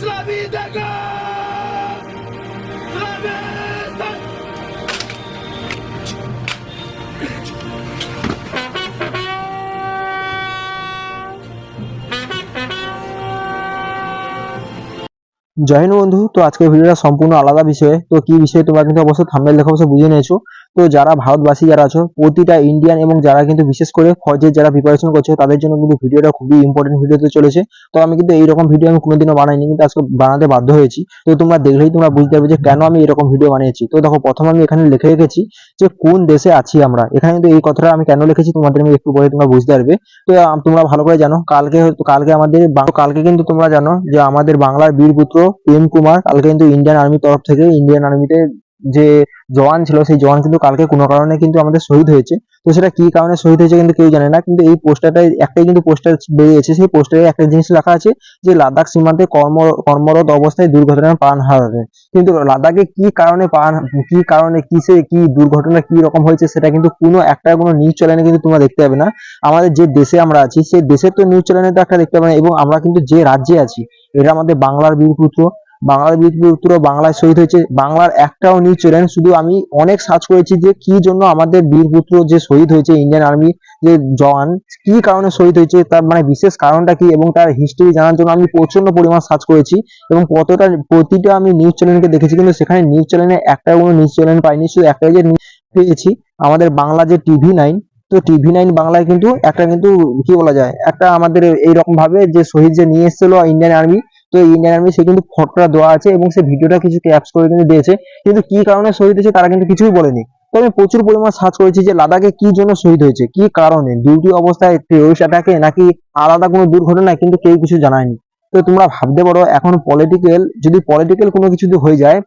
Slavidega! জয় বন্ধু, তো আজকের ভিডিওটা সম্পূর্ণ আলাদা বিষয়ে তো কি বিষয়ে তোমরা কিন্তু অবশ্যই থাম্বনেল দেখে, অবশ্যই বুঝে নিয়েছো তো যারা ভারতবাসী যারা আছো, প্রতিটা ইন্ডিয়ান এবং যারা কিন্তু বিশেষ করে ফজের যারা প্রিপারেশন করছে, তাদের জন্য কিন্তু ভিডিওটা খুবই ইম্পর্টেন্ট ভিডিওতে চলেছে। তো আমি কিন্তু এইরকম ভিডিও আমি কোনোদিনও বানাইনি, কিন্তু আজকে বানাতে বাধ্য হয়েছি। তো তোমরা দেখলেই তোমরা বুঝতে পারবে যে কেন আমি এরকম ভিডিও বানিয়েছি। তো দেখো, প্রথমে আমি এখানে লিখে রেখেছি যে কোন দেশে আছি আমরা। এখানে কিন্তু এই কথাটা আমি কেন লিখেছি তোমাদের আমি একটু পরে তোমরা বুঝতে পারবে। তো তোমরা ভালো করে জানো, কালকে কালকে আমাদের কালকে কিন্তু তোমরা জানো যে আমাদের বাংলার বীরপুত্র প্রেম কুমার, কালকে কিন্তু ইন্ডিয়ান আর্মির তরফ থেকে ইন্ডিয়ান আর্মিতে যে জওয়ান ছিল, সেই জওয়ান কিন্তু কালকে কোনো কারণে কিন্তু আমাদের শহীদ হয়েছে। তো সেটা কি কারণে শহীদ হয়েছে কিন্তু কেউ জানে না, কিন্তু এই পোস্টারটাই একটাই কিন্তু পোস্টার বেরিয়েছে, সেই পোস্টারে একটা জিনিস লেখা আছে যে, লাদাখ সীমান্তে কর্ম, কর্মরত অবস্থায় দুর্ঘটনায় প্রাণ হারাবে কিন্তু লাদাখে কি কারণে প্রাণ, কি কারণে, কিসে কি দুর্ঘটনা কি রকম হয়েছে সেটা কিন্তু কোনো একটা কোনো নিউজ চ্যানেলে কিন্তু তোমরা দেখতে পাবে না। আমাদের যে দেশে আমরা আছি সেই দেশের তো নিউজ চ্যানেলে তো একটা দেখতে পাবে না, এবং আমরা কিন্তু যে রাজ্যে আছি, এটা আমাদের বাংলার বীরপুত্র বাংলার বীরপুত্র বাংলায় শহীদ হয়েছে, বাংলার একটাও নিউজ চ্যানেল শুধু আমি অনেক সার্চ করেছি যে কি জন্য আমাদের বীরপুত্র যে শহীদ হয়েছে ইন্ডিয়ান আর্মি যে জওয়ান, কি কারণে শহীদ হয়েছে, তার মানে বিশেষ কারণটা কি এবং তার হিস্ট্রি জানার জন্য আমি প্রচণ্ড পরিমাণ সার্চ করেছি এবং কতটা, প্রতিটা আমি নিউজ চ্যানেলকে দেখেছি, কিন্তু সেখানে নিউজ চ্যানেলে একটা কোনো নিউজ চ্যানেল পাইনি, শুধু একটাই যে পেয়েছি, আমাদের বাংলা যে টিভি নাইন তো টিভি নাইন বাংলায় কিন্তু একটা কিন্তু কি বলা যায়, একটা আমাদের এইরকম ভাবে যে শহীদ যে নিয়ে এসেছিল ইন্ডিয়ান আর্মি তো ইন্ডিয়ান আর্মি সে কিন্তু ফটোটা দেওয়া আছে এবং সে ভিডিওটা কিছু ক্যাপস করে কিন্তু দিয়েছে। কিন্তু কি কারণে শহীদ হয়েছে তারা কিন্তু কিছুই বলেনি। তো আমি প্রচুর পরিমাণ সার্চ করেছি যে লাদাখে কি জন্য শহীদ হয়েছে, কি কারণে ডিউটি অবস্থায় টেরোরিস্ট অ্যাটাকে নাকি আলাদা কোনো দুর্ঘটনায় কিন্তু কেউ কিছু জানায়নি। তো তোমরা ভাবতে পারো, এখন পলিটিক্যাল যদি পলিটিক্যাল কোনো কিছু যদি হয়ে যায়,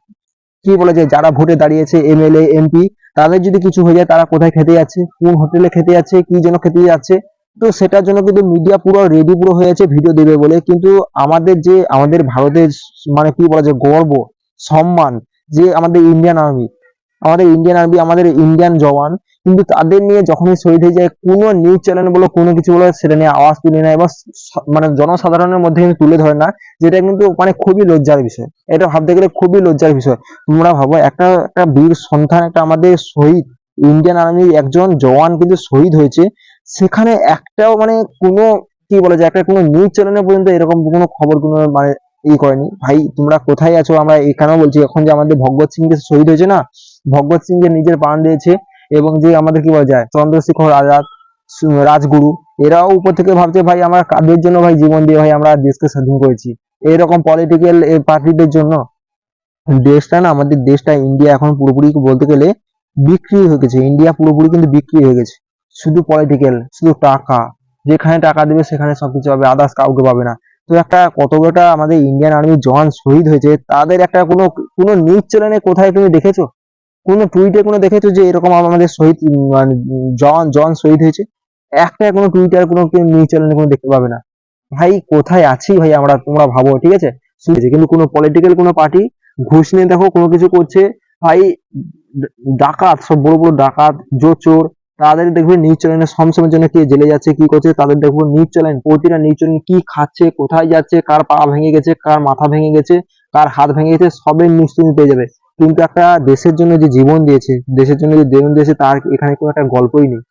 কি বলে যে যারা ভোটে দাঁড়িয়েছে এমএলএ এমপি তাদের যদি কিছু হয়ে যায়, তারা কোথায় খেতে যাচ্ছে, কোন হোটেলে খেতে যাচ্ছে, কি জন্য খেতে যাচ্ছে তো সেটার জন্য কিন্তু মিডিয়া পুরো রেডি পুরো হয়েছে ভিডিও দেবে বলে। কিন্তু আমাদের যে, আমাদের ভারতের মানে কি বলা যায় গর্ব, সম্মান, যে আমাদের ইন্ডিয়ান আর্মি আমাদের ইন্ডিয়ান আর্মি আমাদের ইন্ডিয়ান জওয়ান, কিন্তু তাদের নিয়ে যখনই শহীদ হয়ে যায়, কোনো নিউজ চ্যানেল বলো, কোনো কিছু বলো, সেটা নিয়ে আওয়াজ তুলে নেয় এবং মানে জনসাধারণের মধ্যে কিন্তু তুলে ধরে না, যেটা কিন্তু মানে খুবই লজ্জার বিষয়। এটা ভাবতে গেলে খুবই লজ্জার বিষয়। তোমরা ভাবো, একটা একটা বীর সন্তান, একটা আমাদের শহীদ ইন্ডিয়ান আর্মির একজন জওয়ান কিন্তু শহীদ হয়েছে সেখানে একটাও মানে কোনো কি বলে যে একটা কোনো নিউজ চ্যানেলে পর্যন্ত এরকম কোনো খবর কোনো মানে ই করেনি। ভাই, তোমরা কোথায় আছো? আমরা এখানেও বলছি, এখন যে আমাদের ভগৎ সিং যে শহীদ হয়েছে না, ভগৎ সিং যে নিজের প্রাণ দিয়েছে এবং যে আমাদের কি বলা যায়, চন্দ্রশেখর আজাদ রাজগুরু, এরাও উপর থেকে ভাবছে, ভাই, আমরা কাদের জন্য ভাই জীবন দিয়ে ভাই আমরা দেশকে স্বাধীন করেছি? এরকম পলিটিক্যাল পার্টিদের জন্য দেশটা না, আমাদের দেশটা ইন্ডিয়া এখন পুরোপুরি বলতে গেলে বিক্রি হয়ে গেছে। ইন্ডিয়া পুরোপুরি কিন্তু বিক্রি হয়ে গেছে। শুধু পলিটিক্যাল শুধু টাকা। যেখানে টাকা দেবে, সেখানে সবকিছু পাবে আদার্স কাউকে পাবে না। তো একটা কত বড়টা আমাদের ইন্ডিয়ান আর্মি জওয়ান শহীদ হয়েছে, তাদের একটা কোনো কোনো নিউজ চ্যানেলে কোথায় তুমি দেখেছ? কোনো টুইটে কোনো দেখেছ যে এরকম আমাদের শহীদ মানে জওয়ান জওয়ান শহীদ হয়েছে? একটা কোনো টুইটার কোনো নিউজ চ্যানেলে কোনো দেখতে পাবে না। ভাই, কোথায় আছি ভাই আমরা, তোমরা ভাবো, ঠিক আছে? কিন্তু কোনো পলিটিক্যাল কোনো পার্টি ঘুষ নিয়ে দেখো, কোনো কিছু করছে। ভাই, ডাকাত, সব বড় বড় ডাকাত জো চোর। তাদের দেখবে নিউজ চ্যানেলে সমসময়ের জন্য কে জেলে যাচ্ছে, কি করছে, তাদের দেখব নিউজ চ্যানেল, প্রতিটা নিউজ চ্যানেল কি খাচ্ছে, কোথায় যাচ্ছে, কার পা ভেঙে গেছে, কার মাথা ভেঙে গেছে, কার হাত ভেঙে গেছে সবের নিউজ তুমি পেয়ে যাবে। কিন্তু একটা দেশের জন্য যে জীবন দিয়েছে, দেশের জন্য যে জীবন দিয়েছে, তার এখানে কোনো একটা গল্পই নেই।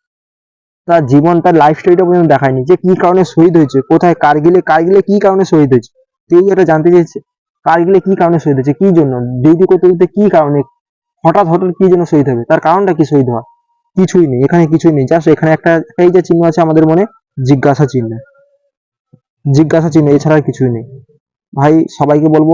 তার জীবন, তার লাইফ স্টোরিটা পর্যন্ত দেখায়নি, যে কি কারণে শহীদ হয়েছে, কোথায় কারগিলে কারগিলে কি কারণে শহীদ হয়েছে, কেউ এটা জানতে চেয়েছে কারগিলে কি কারণে শহীদ হয়েছে, কি জন্য ডিউটি করতে করতে কি কারণে, হঠাৎ হঠাৎ কি জন্য শহীদ হবে, তার কারণটা কি শহীদ হওয়া? কিছুই নেই, এখানে কিছুই নেই। জাস্ট এখানে একটা একটাই যে চিহ্ন আছে আমাদের মনে, জিজ্ঞাসা চিহ্ন। জিজ্ঞাসা চিহ্ন, এছাড়া কিছুই নেই। ভাই, সবাইকে বলব,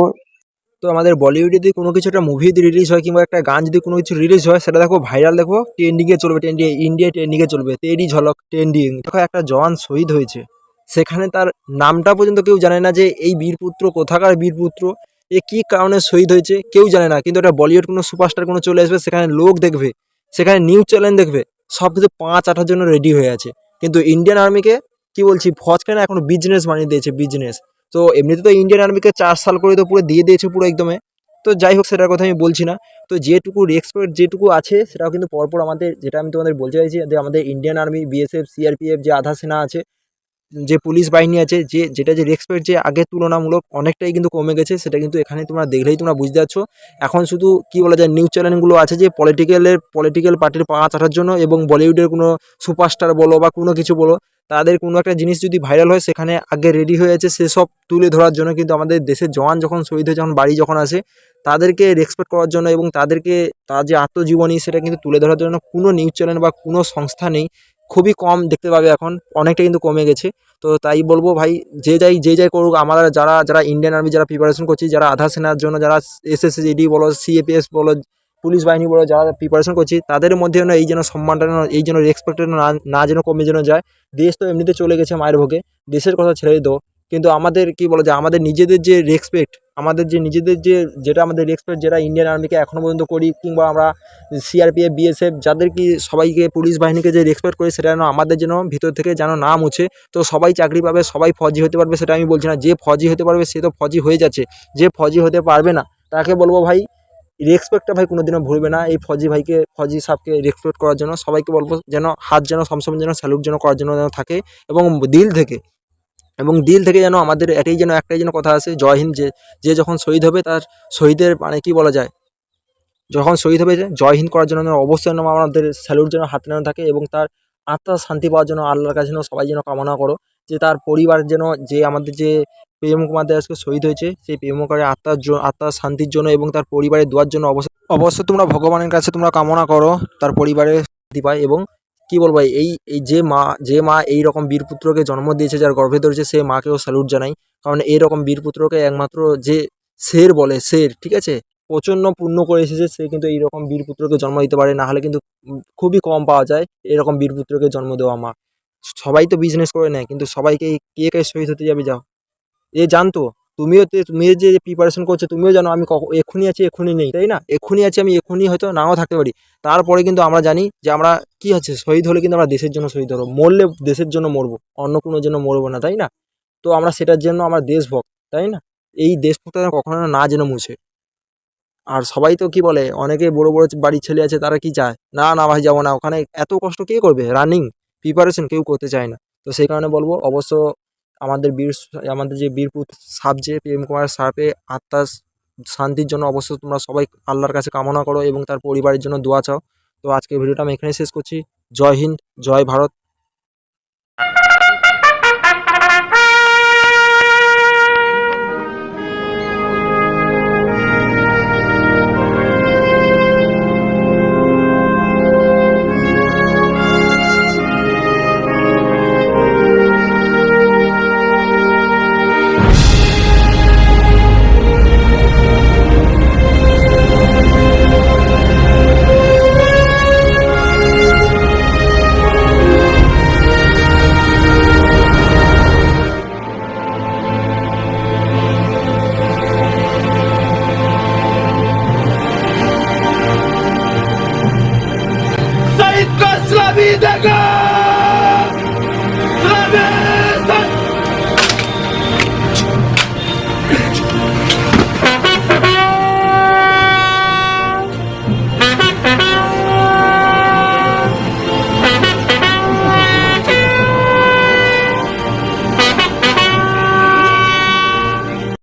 তো আমাদের বলিউডে যদি কোনো কিছু একটা মুভি যদি রিলিজ হয়, কিংবা একটা গান যদি কোনো কিছু রিলিজ হয়, সেটা দেখো ভাইরাল দেখো ট্রেন্ডিংয়ে চলবে ট্রেন্ডিং ইন্ডিয়া ট্রেন্ডিংয়ে চলবে, তেরি ঝলক ট্রেন্ডিং দেখো একটা জওয়ান শহীদ হয়েছে, সেখানে তার নামটা পর্যন্ত কেউ জানে না যে এই বীরপুত্র কোথাকার বীরপুত্র এ কী কারণে শহীদ হয়েছে, কেউ জানে না। কিন্তু একটা বলিউড কোনো সুপারস্টার কোনো চলে আসবে, সেখানে লোক দেখবে সেখানে নিউজ চ্যানেল দেখবে সব কিছু পাঁচ আঠার জন্য রেডি হয়ে আছে। কিন্তু ইন্ডিয়ান আর্মিকে কি বলছি ফজকে না এখন বিজনেস বানিয়ে দিয়েছে বিজনেস তো এমনিতে তো ইন্ডিয়ান আর্মিকে চার সাল করে তো পুরো দিয়ে দিয়েছে পুরো একদমে। তো যাই হোক, সেটার কথা আমি বলছি না। তো যেটুকু রেক্সপেক্ট যেটুকু আছে, সেটাও কিন্তু পরপর আমাদের, যেটা আমি তোমাদের বলতে চাইছি, যে আমাদের ইন্ডিয়ান আর্মি বিএসএফ সিআরপিএফ যে আধা সেনা আছে যে পুলিশ বাহিনী আছে, যে, যেটা যে রেসপেক্ট যে আগে তুলনামূলক অনেকটাই কিন্তু কমে গেছে, সেটা কিন্তু এখানে তোমরা দেখলেই তোমরা বুঝতে পারছ। এখন শুধু কি বলা যায় নিউজ চ্যানেলগুলো আছে যে পলিটিক্যালের পলিটিক্যাল পার্টির পা চাটার জন্য এবং বলিউডের কোনো সুপারস্টার বলো বা কোনো কিছু বলো, তাদের কোনো একটা জিনিস যদি ভাইরাল হয়, সেখানে আগে রেডি হয়ে আছে সেসব তুলে ধরার জন্য কিন্তু আমাদের দেশের জওয়ান যখন শহীদ হয়ে, যখন বাড়ি যখন আসে, তাদেরকে রেসপেক্ট করার জন্য এবং তাদেরকে, তার যে আত্মজীবনী, সেটা কিন্তু তুলে ধরার জন্য কোনো নিউজ চ্যানেল বা কোনো সংস্থা নেই খুবই কম দেখতে পাবে এখন, অনেকটা কিন্তু কমে গেছে। তো তাই বলব ভাই, যে যাই যে যাই করুক, আমরা যারা যারা ইন্ডিয়ান আর্মি যারা প্রিপারেশন করছি, যারা আধা সেনার জন্য, যারা এসএসজিডি বলো সিএপিএস বলো, পুলিশ বাহিনী বলো, যারা প্রিপারেশন করছি, তাদের মধ্যে যেন এই যেন সম্মানটা যেন এই যেন রেসপেক্টটা না না যেন কমে যেন যায়। দেশ তো এমনিতে চলে গেছে মায়ের ভোগে, দেশের কথা ছেড়ে দাও। কিন্তু আমাদের, কি বলা যায় আমাদের নিজেদের যে রেসপেক্ট আমাদের যে নিজেদের যে, যেটা আমাদের রেসপেক্ট যেটা ইন্ডিয়ান আর্মিকে এখনও পর্যন্ত করি, কিংবা আমরা সিআরপিএফ বিএসএফ যাদের কি সবাইকে, পুলিশ বাহিনীকে যে রেসপেক্ট করি, সেটা যেন আমাদের যেন ভিতর থেকে যেন না মুছে। তো সবাই চাকরি পাবে, সবাই ফৌজি হতে পারবে, সেটা আমি বলছি না। যে ফজি হতে পারবে, সে তো ফজি হয়ে যাচ্ছে। যে ফজি হতে পারবে না, তাকে বলব ভাই রেসপেক্টটা ভাই কোনোদিনও ভুলবে না। এই ফৌজি ভাইকে, ফজি সাহেবকে রেসপেক্ট করার জন্য সবাইকে বলব যেন, হাত যেন সবসময় যেন স্যালুট যেন করার জন্য যেন থাকে, এবং দিল থেকে এবং দিল থেকে যেন আমাদের এটাই যেন, একটাই যেন কথা আছে, জয় হিন্দ যে যে যখন শহীদ হবে তার শহীদের মানে কি বলা যায়? যখন শহীদ হবে জয় হিন্দ করার জন্য অবশ্যই যেন আমাদের স্যালুট যেন হাতে নেওয়া থাকে এবং তার আত্মার শান্তি পাওয়ার জন্য আল্লাহর কাছে যেন সবাই যেন কামনা করো, যে তার পরিবার যেন, যে আমাদের যে প্রেম কুমার দাস শহীদ হয়েছে, সেই প্রেম কুমারের আত্মার জন্য আত্মার শান্তির জন্য এবং তার পরিবারের দোয়ার জন্য অবশ্যই অবশ্যই তোমরা ভগবানের কাছে তোমরা কামনা করো, তার পরিবারের শান্তি পায় এবং কি বলব, এই এই যে মা যে মা এই রকম বীরপুত্রকে জন্ম দিয়েছে, যার গর্ভে ধরেছে, সে মাকেও স্যালুট জানাই। কারণ এরকম বীরপুত্রকে একমাত্র যে শের বলে, শের, ঠিক আছে? প্রচণ্ড পুণ্য করে এসেছে, সে কিন্তু এইরকম বীরপুত্রকে জন্ম দিতে পারে, না হলে কিন্তু খুবই কম পাওয়া যায় এরকম বীরপুত্রকে জন্ম দেওয়া মা। সবাই তো বিজনেস করে নেয়, কিন্তু সবাইকে কে কে শহীদ হতে যাবে, যাও। এ জানতো? তুমিও তো তুমি যে প্রিপারেশন করছ, তুমিও জানো আমি এক্ষুনি আছি, এক্ষুনি নেই, তাই না? এক্ষুনি আছি আমি, এক্ষুনি হয়তো নাও থাকতে পারি। তারপরে কিন্তু আমরা জানি যে আমরা কি আছে শহীদ হলে কিন্তু আমরা দেশের জন্য শহীদ হব, মরলে দেশের জন্য মরবো অন্য কোনো জন্য মরবো না, তাই না? তো আমরা সেটার জন্য আমরা দেশভক্ত, তাই না? এই দেশভক্ত কখনো না যেন মুছে। আর সবাই তো কি বলে, অনেকে বড় বড় বাড়ির ছেলে আছে, তারা কি চায়? না না ভাই, যাব না, ওখানে এত কষ্ট কে করবে? রানিং প্রিপারেশন কেউ করতে চায় না। তো সেই কারণে বলব, অবশ্য আমাদের বীর আমাদের যে বীরপুত সাপ যে প্রেম কুমার সাপে আত্মার শান্তির জন্য অবশ্য তোমরা সবাই আল্লাহর কাছে কামনা করো এবং তার পরিবারের জন্য দোয়া চাও। তো আজকে ভিডিওটা আমি এখানে শেষ করছি। জয় হিন্দ, জয় ভারত।